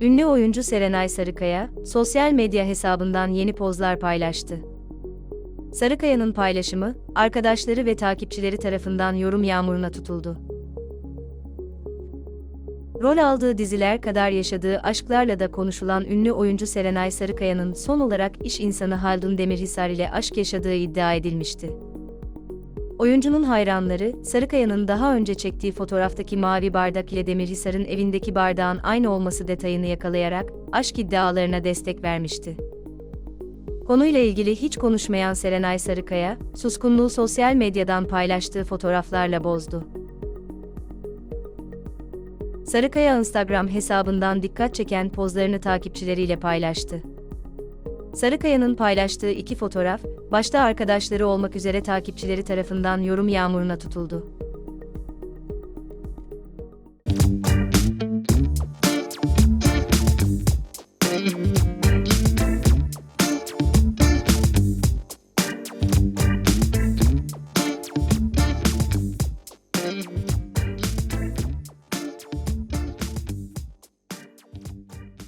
Ünlü oyuncu Serenay Sarıkaya, sosyal medya hesabından yeni pozlar paylaştı. Sarıkaya'nın paylaşımı, arkadaşları ve takipçileri tarafından yorum yağmuruna tutuldu. Rol aldığı diziler kadar yaşadığı aşklarla da konuşulan ünlü oyuncu Serenay Sarıkaya'nın son olarak iş insanı Haldun Demirhisar ile aşk yaşadığı iddia edilmişti. Oyuncunun hayranları, Sarıkaya'nın daha önce çektiği fotoğraftaki mavi bardak ile Demirhisar'ın evindeki bardağın aynı olması detayını yakalayarak, aşk iddialarına destek vermişti. Konuyla ilgili hiç konuşmayan Serenay Sarıkaya, suskunluğu sosyal medyadan paylaştığı fotoğraflarla bozdu. Sarıkaya Instagram hesabından dikkat çeken pozlarını takipçileriyle paylaştı. Sarıkaya'nın paylaştığı iki fotoğraf, başta arkadaşları olmak üzere takipçileri tarafından yorum yağmuruna tutuldu.